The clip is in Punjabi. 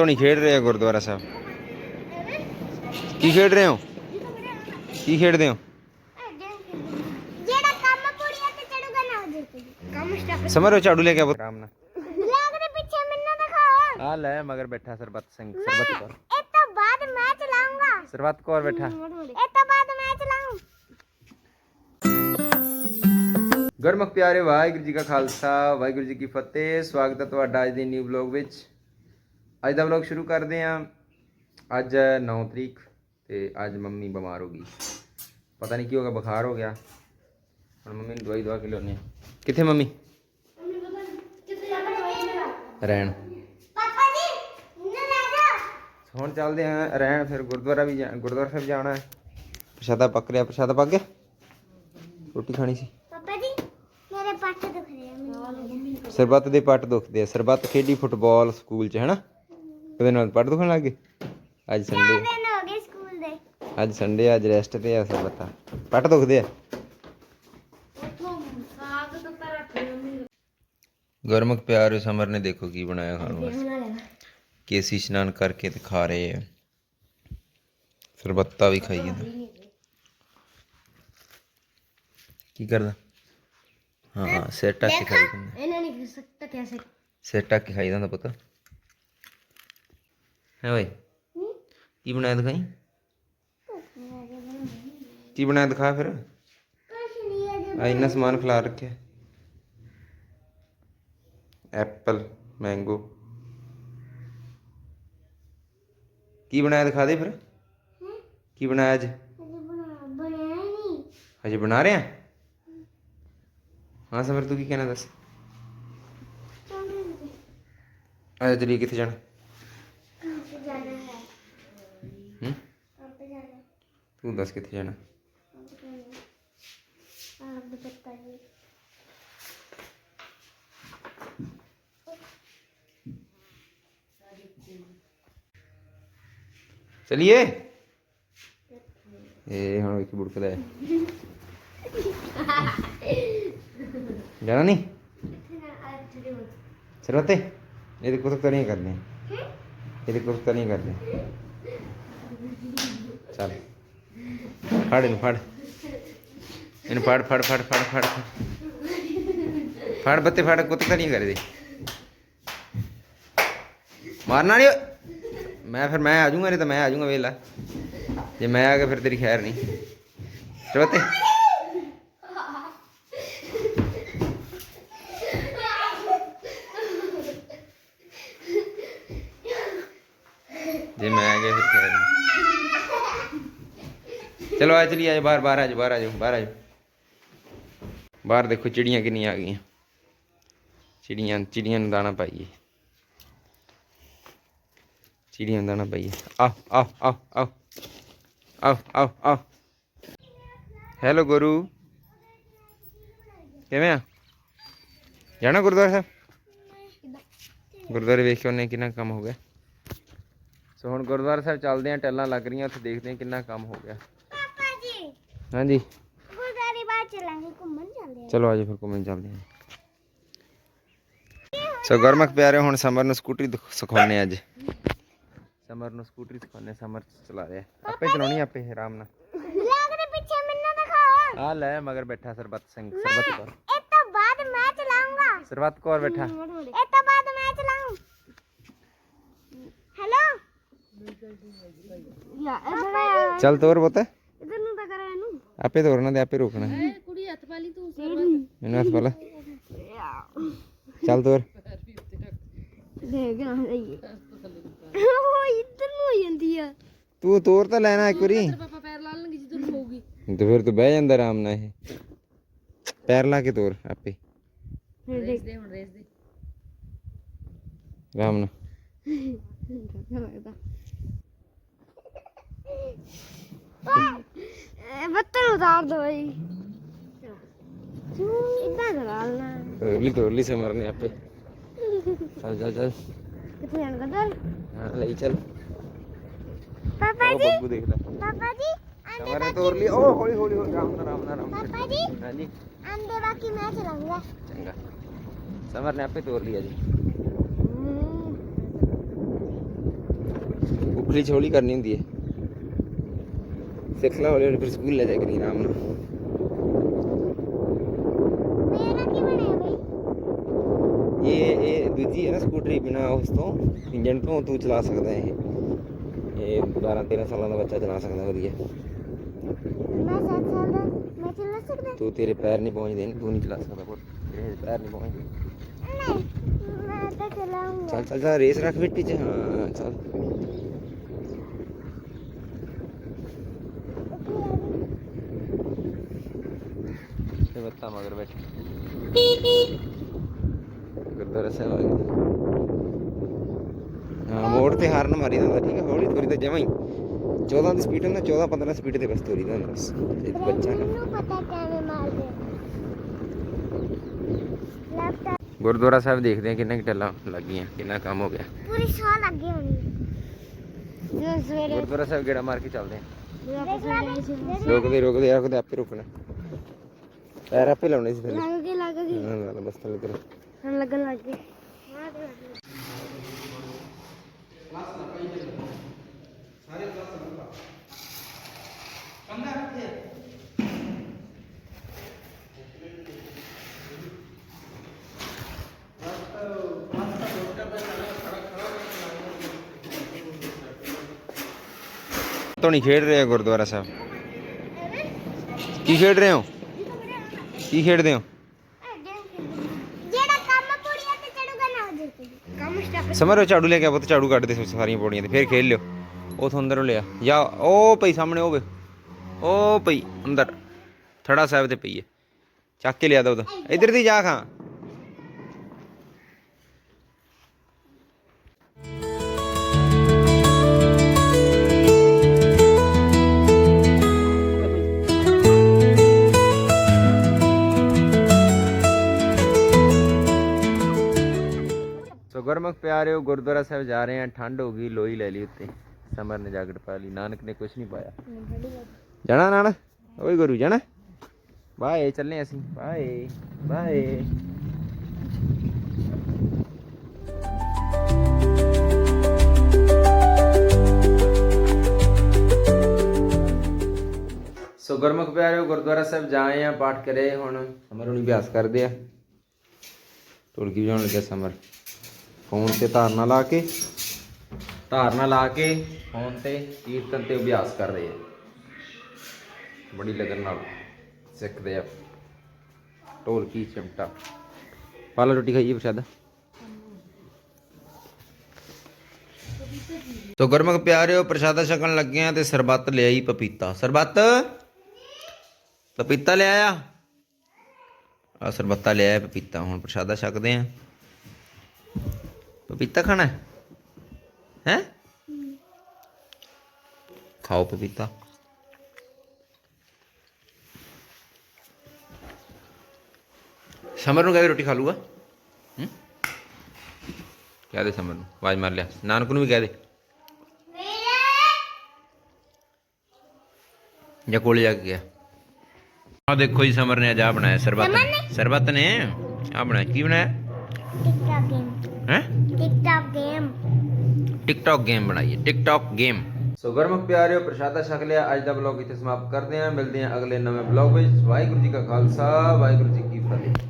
ਸਮਰਤ ਹੋਣੀ ਖੇਡ ਰਹੇ ਗੁਰਦੁਆਰਾ ਸਾਹਿਬ? ਕੀ ਖੇਡ ਰਹੇ ਹੋ? ਕੀ ਖੇਡਦੇ ਹੋ? ਜਿਹੜਾ ਕੰਮ ਪੂਰੀਆਂ ਤੇ ਚੜੂਗਾ ਨਾ ਉਹਦੇ ਤੇ ਕੰਮ ਸਟਾਪ ਸਮਰ ਝਾੜੂ ਲੈ ਕੇ ਆਵੋ। ਆਰਾਮ ਨਾਲ। ਲੱਗ ਦੇ ਪਿੱਛੇ ਮੈਨੂੰ ਦਿਖਾਓ। ਆ ਲੈ ਮਗਰ ਬੈਠਾ ਸਰਬਤ ਸਿੰਘ ਸਰਬਤ ਕੌਰ। ਇਹ ਤੋਂ ਬਾਅਦ ਮੈਂ ਚਲਾਉਂਗਾ ਸਰਬਤ ਕੌਰ ਬੈਠਾ। ਇਹ ਤੋਂ ਬਾਅਦ ਮੈਂ ਚਲਾਉਂ ਗੁਰਮੁਖ ਪਿਆਰੇ ਵਾਹਿਗੁਰੂ ਜੀ ਕਾ ਖਾਲਸਾ ਵਾਹਿਗੁਰੂ ਜੀ ਕੀ ਫਤਿਹ। ਸਵਾਗਤ ਹੈ ਤੁਹਾਡਾ ਅੱਜ ਦੇ ਨਿਊ ਵਲੌਗ ਵਿੱਚ। ਅੱਜ ਦਾ ਵਲੌਗ ਸ਼ੁਰੂ ਕਰਦੇ ਹਾਂ। ਅੱਜ 9 ਤਰੀਕ ਤੇ ਅੱਜ ਮੰਮੀ ਬਿਮਾਰ ਹੋ ਗਈ। ਪਤਾ ਨਹੀਂ ਕੀ ਹੋ ਗਿਆ ਬੁਖਾਰ ਹੋ ਗਿਆ। ਹੁਣ ਮੰਮੀ ਨੂੰ ਦਵਾਈ ਦਵਾ ਕੇ ਲਿਆਉਂਦੇ ਹਾਂ ਕਿੱਥੇ ਮੰਮੀ ਰਹਿਣ। ਪਾਪਾ ਜੀ ਨਾ ਲੈ ਜਾ। ਹੁਣ ਚੱਲਦੇ ਆਂ ਰਹਿਣ ਫਿਰ ਗੁਰਦੁਆਰਾ ਵੀ ਗੁਰਦੁਆਰਾ ਸਾਹਿਬ ਜਾਣਾ ਹੈ। ਪ੍ਰਸ਼ਾਦਾ ਪੱਕ ਰਿਹਾ ਪ੍ਰਸ਼ਾਦਾ ਪੱਕ ਗਿਆ? ਰੋਟੀ ਖਾਣੀ ਸੀ? ਪਾਪਾ ਜੀ ਮੇਰੇ ਪੱਟ ਦੁਖ ਰਹੇ ਆ ਮੈਨੂੰ। ਸਰਬੱਤ ਦੇ ਪੱਟ ਦੁਖਦੇ ਆ। ਸਰਬੱਤ ਖੇਡੀ ਫੁੱਟਬਾਲ ਸਕੂਲ 'ਚ ਹੈਨਾ ਉਹਦੇ ਨਾਲ ਪੱਟ ਦੁਖਣ ਲੱਗ ਅੱਜ ਸੰਡੇ ਦਿਨ ਹੋ ਗਏ ਸਕੂਲ ਦੇ? ਅੱਜ ਸੰਡੇ ਅੱਜ ਰੈਸਟ ਤੇ ਆ ਸਰਬੱਤਾ ਪੱਟ ਦੁਖਦੇ ਆ। ਗੁਰਮੁਖ ਪਿਆਰੇ ਸਮਰ ਨੇ ਦੇਖੋ ਕੀ ਬਣਾਇਆ ਖਾਣ ਵਾਸਤੇ। ਕੇਸੀ ਇਸ਼ਨਾਨ ਕਰਕੇ ਤੇ ਖਾ ਰਹੇ ਆ। ਸਰਬੱਤਾ ਵੀ ਖਾਈ ਜਾਂਦਾ। ਕੀ ਕਰਦਾ? ਹਾਂ ਹਾਂ ਸਿਰ ਟੱਕ ਕੇ ਖਾਈ ਜਾਂਦਾ। ਇਹਨਾਂ ਕਰ ਸਕਤਾ ਕੈਸੇ ਸਿਰ ਟੱਕ ਕੇ ਖਾਈ ਜਾਂਦਾ ਪੁੱਤ। ਹੈ ਓਏ। ਕੀ ਬਣਾਇਆ ਦਿਖਾਈ? ਕੀ ਬਣਾਇਆ ਦਿਖਾ ਫਿਰ? ਆ ਇੰਨਾ ਸਮਾਨ ਖਿਲਾ ਰੱਖਿਆ। Apple mango. ਕੀ ਬਣਾਇਆ ਦਿਖਾ ਦੇ ਫਿਰ? ਕੀ ਬਣਾਇਆ ਅੱਜ? ਹਜੇ ਬਣਾ ਰਿਹਾ? ਹਾਂ ਸਮਰ ਤੂੰ ਕੀ ਕਹਿਣਾ ਦੱਸ? ਅੱਜ ਚਲੀ ਕਿੱਥੇ ਜਾਣਾ ਕਹਾਂ ਜਾਣਾ ਹੈ ਹੂੰ ਆਪ ਜਾਣਾ ਤੂੰ ਦੱਸ ਕਿੱਥੇ ਜਾਣਾ ਆਪ ਬਤਾ ਜੀ ਚਲਿਏ ਇਹ ਹੁਣ ਵੇਖੀ ਬੁੜਕਦਾ ਹੈ ਜਾਣਾ ਨਹੀਂ ਸਰਵਤੇ ਇਹਦੇ ਕੁਝ ਤਾਂ ਨਹੀਂ ਕਰਦੇ ਇਹਦੇ ਕੁਝ ਤਾਂ ਨਹੀਂ ਕਰਦੇ ਚੱਲ ਫੜ ਇਹਨੂੰ ਫੜ ਇਹਨੂੰ ਫੜ ਫੜ ਫੜ ਫੜ ਫੜ ਫੜ ਬੱਤੇ ਫੜ ਕੁੱਤ ਤਾਂ ਨਹੀਂ ਕਰਦੇ ਮਾਰਨਾ ਨਹੀਂ ਮੈਂ ਫਿਰ ਮੈਂ ਆ ਜਾਊਂਗਾ ਨਹੀਂ ਤਾਂ ਮੈਂ ਆ ਜਾਊਂਗਾ ਵੇਲਾ ਜੇ ਮੈਂ ਆ ਗਿਆ ਫਿਰ ਤੇਰੀ ਖੈਰ ਨਹੀਂ ਸਰਵਤੇ ਜੇ ਮੈਂ ਆ ਗਿਆ ਫਿਰ ਖੈਰ ਨਹੀਂ ਚਲੋ ਆ ਚਲੀ ਆਜੋ ਬਾਹਰ ਬਾਹਰ ਆਜੋ ਬਾਹਰ ਆਜੋ ਬਾਹਰ ਆਜੋ ਬਾਹਰ ਦੇਖੋ ਚਿੜੀਆਂ ਕਿੰਨੀਆਂ ਆ ਗਈਆਂ। ਚਿੜੀਆਂ ਚਿੜੀਆਂ ਨੂੰ ਦਾਣਾ ਪਾਈਏ। ਚਿੜੀਆਂ ਨੂੰ ਦਾਣਾ ਪਾਈਏ। ਆ ਆ ਆ ਆ ਆ ਆ ਆ ਹੈਲੋ ਗੁਰੂ। ਕਿਵੇਂ ਆ? ਜਾਣਾ ਗੁਰਦੁਆਰਾ ਸਾਹਿਬ? ਗੁਰਦੁਆਰੇ ਵੇਖ ਕੇ ਉਹਨੇ ਕਿੰਨਾ ਕੰਮ ਹੋ ਗਿਆ। ਸੋ ਹੁਣ ਗੁਰਦੁਆਰਾ ਸਾਹਿਬ ਚੱਲਦੇ ਆ, ਟੈਲਾਂ ਲੱਗ ਰਹੀਆਂ, ਉੱਥੇ ਦੇਖਦੇ ਆਂ ਕਿੰਨਾ ਕੰਮ ਹੋ ਗਿਆ। ਹਾਂਜੀ। ਗੁਰਦਾਰੀ ਬਾਅਦ ਚਲਾਂਗੇ ਘੁੰਮਣ ਚੱਲਦੇ ਚਲੋ ਆਜੋ ਫਿਰ ਘੁੰਮਣ ਚੱਲਦੇ ਆਂ। ਸੋ ਗਰਮਕ ਪਿਆਰੇ ਹੁਣ ਸਮਰ ਨੂੰ ਸਕੂਟਰੀ ਦਿਖ- ਸਿਖਾਉਂਦੇ ਅੱਜ। ਸਮਰ ਨੂੰ ਸਕੂਟਰੀ ਸਿਖਾਉਂਦੇ ਸਮਰ ਚਲਾ ਰਿਹਾ। ਆਪੇ ਚਲਾਉਣੀ ਆਪੇ ਆਰਾਮ ਨਾਲ। ਆ ਲੱਗ ਦੇ ਪਿੱਛੇ ਮੈਨੂੰ ਦਿਖਾਓ। ਆ ਲੈ ਮਗਰ ਬੈਠਾ ਸਰਬਤ ਸਿੰਘ ਸਰਬਤ ਕੌਰ। ਇਹ ਤੋਂ ਬਾਅਦ ਮੈਂ ਚਲਾਉਂਗਾ ਸਰਬਤ ਕੌਰ ਬੈਠਾ। ਇਹ ਤੋਂ ਬਾਅਦ ਮੈਂ ਚਲਾਉਂ ਹੈਲੋ? ਯਾ ਚੱਲ ਤੋਰ ਪੁੱਤ ਇਧਰ ਨੂੰ ਤਾਂ ਕਰਾਂ ਇਹਨੂੰ ਆਪੇ ਤੋਰਨਾ ਤੇ ਆਪੇ ਰੋਕਣਾ। ਕੁੜੀ ਹੱਥ ਪਾਲੀ ਤੂੰ ਮੈਨੂੰ ਹੱਥ ਚੱਲ ਤੋਰ। ਦੇਖ ਨਾ ਸਹੀ ਉਹ ਇੱਧਰ ਨੂੰ ਹੋ ਜਾਂਦੀ ਆ। ਤੂੰ ਤੋਰ ਤਾਂ ਲੈਣਾ ਇੱਕ ਵਾਰੀ। ਪਾਪਾ ਪੈਰ ਲਾ ਲੈਣਗੇ ਜਿੱਧਰ ਹੋਊਗੀ। ਤੇ ਫਿਰ ਤੂੰ ਬਹਿ ਜਾਂਦਾ ਆਰਾਮ ਨਾਲ ਇਹ। ਪੈਰ ਲਾ ਕੇ ਤੋਰ ਆਪੇ। ਰੇਸ ਦੇ ਹੁਣ ਰੇਸ ਦੇ। ਆਰਾਮ ਨਾਲ। ਉਤਾਰ ਦੋ ਬਈ ਇਦਾਂ ਕਰਾ ਲੈਣਾ ਤੋਰ ਲਈ ਤੋਰ ਲਈ ਸਮਰ ਨੇ ਆਪੇ ਚੱਲ ਚੱਲ ਚੱਲ ਕਿੱਥੇ ਜਾਣਾ ਕਦਰ ਹਾਂ ਲਈ ਚੱਲ ਪਾਪਾ ਉਹ ਜੀ ਬੱਬੂ ਦੇਖ ਲੈ ਪਾਪਾ ਜੀ ਸਮਰ ਨੇ ਤੋਰ ਲਈ ਉਹ ਹੌਲੀ ਹੌਲੀ ਹੌਲੀ, ਆਰਾਮ ਨਾਲ ਆਰਾਮ ਨਾਲ ਆਰਾਮ ਨਾਲ ਪਾਪਾ ਜੀ ਹਾਂਜੀ ਆਂਦੇ ਬਾਕੀ ਮੈਂ ਚਲਾਉਂਗਾ ਚੰਗਾ ਸਮਰ ਨੇ ਆਪੇ ਤੋਰ ਲਿਆ ਜੀ ਉਖਲੀ ਛੋਲੀ ਕਰਨੀ ਹੁੰਦੀ ਹੈ ਸਿੱਖ ਲਾ ਹੌਲੀ ਹੌਲੀ ਫਿਰ ਸਕੂਲ ਲੈ ਜਾ ਕਰੀ ਆਰਾਮ ਨਾਲ ਇਹ ਇਹ ਦੂਜੀ ਹੈ ਨਾ ਸਕੂਟਰੀ ਬਿਨਾ ਉਸ ਤੋਂ ਇੰਜਨ ਤੋਂ ਤੂੰ ਚਲਾ ਸਕਦਾ ਇਹ ਇਹ 12 13 ਸਾਲਾਂ ਦਾ ਬੱਚਾ ਚਲਾ ਸਕਦਾ ਵਧੀਆ ਮੈਂ 7 ਸਾਲ ਦਾ ਮੈਂ ਚੱਲ ਸਕਦਾ ਤੂੰ ਤੇਰੇ ਪੈਰ ਨਹੀਂ ਪਹੁੰਚਦੇ ਤੂੰ ਨਹੀਂ ਚਲਾ ਸਕਦਾ ਪੁੱਤ ਤੇਰੇ ਪੈਰ ਨਹੀਂ ਪਹੁੰਚਦੇ ਨਹੀਂ ਮੈਂ ਤਾਂ ਚਲਾਉਂਗਾ ਚੱਲ ਚੱਲ ਰੇਸ ਰੱਖ ਮਿੱਟੀ 'ਚ ਹਾਂ ਚੱਲ ਤੇ ਬੱਤਾ ਮਗਰ ਬੈਠ ਗੁਰਦੁਆਰਾ ਸਾਹਿਬ ਆ ਗਏ। ਹਾਂ ਮੋੜ ਤੇ ਹਾਰਨ ਮਾਰੀ ਦਾ ਹੁੰਦਾ, ਠੀਕ ਹੈ ਹੌਲੀ ਥੋੜੀ ਤਾਂ ਜਮਾਂ ਹੀ। 14 ਦੀ ਸਪੀਡ ਹੁੰਦਾ 14 15 ਸਪੀਡ ਤੇ ਬਸ ਤੋਰੀ ਦਾ ਬਸ ਇਹ ਬੱਚਾ ਨਾ। ਮੈਨੂੰ ਪਤਾ ਕਿਵੇਂ ਮਾਰਦੇ ਲੈਫਟ ਗੁਰਦੁਆਰਾ ਸਾਹਿਬ ਦੇਖਦੇ ਆ ਕਿੰਨਾ ਕਿ ਟੱਲਾਂ ਲੱਗੀਆਂ ਕਿੰਨਾ ਕੰਮ ਹੋ ਗਿਆ। ਪੂਰੀ ਸਾਹ ਲੱਗੀ ਹੋਣੀ। ਜੋ ਸਵੇਰੇ ਗੁਰਦੁਆਰਾ ਸਾਹਿਬ ਗੇੜਾ ਮਾਰ ਕੇ ਚੱਲਦੇ ਆ। ਰੁਕਦੇ ਰੁਕਦੇ ਰੁਕਦੇ ਆਪੇ ਰੁਕਣਾ। ਪੈਰ ਆਪੇ ਲਾਉਣੇ ਸੀ ਫਿਰ। ਲੱਗ ਗਈ ਲੱਗ ਗਈ ਹਾਂ ਨਾਲ ਬਸ ਥੱਲੇ ਕਰ। ਹੁਣ ਲੱਗਣ ਲੱਗ ਗਈ ਤੋਂ ਨਹੀਂ ਖੇਡ ਰਹੇ ਗੁਰਦੁਆਰਾ ਸਾਹਿਬ। ਕੀ ਖੇਡ ਰਹੇ ਹੋ? ਕੀ ਖੇਡਦੇ ਹੋ? ਜਿਹੜਾ ਕੰਮ ਕੁੜੀਆਂ ਤੇ ਚੜੂਗਾ ਨਾ ਹੋ ਜਾਏ ਕੰਮ ਸਟਾਪ ਸਮਰ ਉਹ ਝਾੜੂ ਲੈ ਕੇ ਆ ਪੁੱਤ ਝਾੜੂ ਕੱਢ ਦੇ ਸਾਰੀਆਂ ਪੌੜੀਆਂ ਤੇ ਫਿਰ ਖੇਡ ਲਿਓ। ਉਥੋਂ ਅੰਦਰੋਂ ਲਿਆ। ਜਾਂ ਉਹ ਪਈ ਸਾਹਮਣੇ ਉਹ ਵੇ। ਉਹ ਪਈ ਅੰਦਰ। ਥੜਾ ਸਾਹਿਬ ਤੇ ਪਈ ਹੈ ਚੱਕ ਕੇ ਲਿਆ ਦਾ ਉਹਦਾ ਇੱਧਰ ਦੀ ਜਾ ਖਾਂ। ਗੁਰਮੁਖ ਪਿਆਰਿਓ ਗੁਰਦੁਆਰਾ ਸਾਹਿਬ ਜਾ ਰਹੇ ਆ ਠੰਡ ਹੋ ਗਈ, ਲੋਈ ਲੈ ਲਈ ਉੱਤੇ। ਸਮਰ ਨੇ ਜਾਕਟ ਪਾ ਲਈ, ਨਾਨਕ ਨੇ ਕੁਝ ਨਹੀਂ ਪਾਇਆ। ਜਾਣਾ ਨਾਲ ਓਏ ਗੁਰੂ, ਜਾਣਾ? ਬਾਏ, ਚੱਲੇ ਅਸੀਂ। Bye bye. ਸੋ ਗੁਰਮੁਖ ਪਿਆਰਿਓ, ਗੁਰਦੁਆਰਾ ਸਾਹਿਬ ਜਾਏ ਆ ਪਾਠ ਕਰੇ ਹੁਣ। ਸਮਰ ਹੁਣੀ ਅਭਿਆਸ ਕਰਦੇ ਆ ਢੋਲਕੀ ਵਜਾਉਣ ਲੱਗਿਆ ਸਮਰ। ਫੋਨ ਤੇ ਧਾਰਨਾ ਲਾ ਕੇ, ਧਾਰਨਾ ਲਾ ਕੇ ਫੋਨ ਤੇ ਕੀਰਤਨ ਤੇ ਅਭਿਆਸ ਕਰ ਰਹੇ ਆ। ਬੜੀ ਲਗਨ ਨਾਲ ਸਿੱਖਦੇ ਆ। ਢੋਲਕੀ, ਚਿਮਟਾ। ਪਾਲਾ ਰੋਟੀ ਖਾਈਏ ਪ੍ਰਸ਼ਾਦਾ। ਤੋ ਗੁਰਮੁਖ ਪਿਆਰਿਓ, ਪ੍ਰਸ਼ਾਦਾ ਛਕਣ ਲੱਗੇ ਆ ਤੇ ਸਰਬੱਤ ਲਿਆਈ ਪਪੀਤਾ। ਸਰਬੱਤ? ਪਪੀਤਾ ਲਿਆਇਆ? ਆ ਸਰਬੱਤਾ ਲਿਆਇਆ ਪਪੀਤਾ। ਹੁਣ ਪ੍ਰਸ਼ਾਦਾ ਛਕਦੇ ਆ। ਪਪੀਤਾ ਖਾਣਾ ਹੈ? ਹੈਂ? ਖਾਓ ਪਪੀਤਾ। ਸਮਰ ਨੂੰ ਕਹਦੇ ਰੋਟੀ ਖਾ ਲੂਗਾ। ਹੂੰ? ਕਹਿ ਦੇ ਸਮਰ ਨੂੰ ਆਵਾਜ਼ ਮਾਰ ਲਿਆ। ਨਾਨਕ ਨੂੰ ਵੀ ਕਹਿ ਦੇ। ਜਾਂ ਕੋਲੇ ਜਾ ਕੇ ਗਿਆ ਆ ਦੇਖੋ ਜੀ ਸਮਰ ਨੇ ਅੱਜ ਆ ਬਣਾਇਆ ਸਰਬੱਤ। ਸਰਬੱਤ ਨੇ? ਆ ਬਣਾਇਆ। ਕੀ ਬਣਾਇਆ? TikTok game. ਹੈ? ਟਿਕਟੌਕ ਗੇਮ ਟਿਕਟੌਕ ਗੇਮ ਬਣਾਈ ਹੈ ਟਿਕਟੌਕ ਗੇਮ ਸੋ ਗਰਮਕ ਪਿਆਰਿਓ ਪ੍ਰਸ਼ਾਦਾ ਛਕ ਲਿਆ ਅੱਜ ਦਾ ਵਲੌਗ ਇੱਥੇ ਸਮਾਪਤ ਕਰਦੇ ਹਾਂ ਮਿਲਦੇ ਹਾਂ ਅਗਲੇ ਨਵੇਂ ਵਲੌਗ ਵਿੱਚ। ਵਾਹਿਗੁਰੂ ਜੀ ਕਾ ਖਾਲਸਾ ਵਾਹਿਗੁਰੂ ਜੀ ਕੀ ਫਤਿਹ।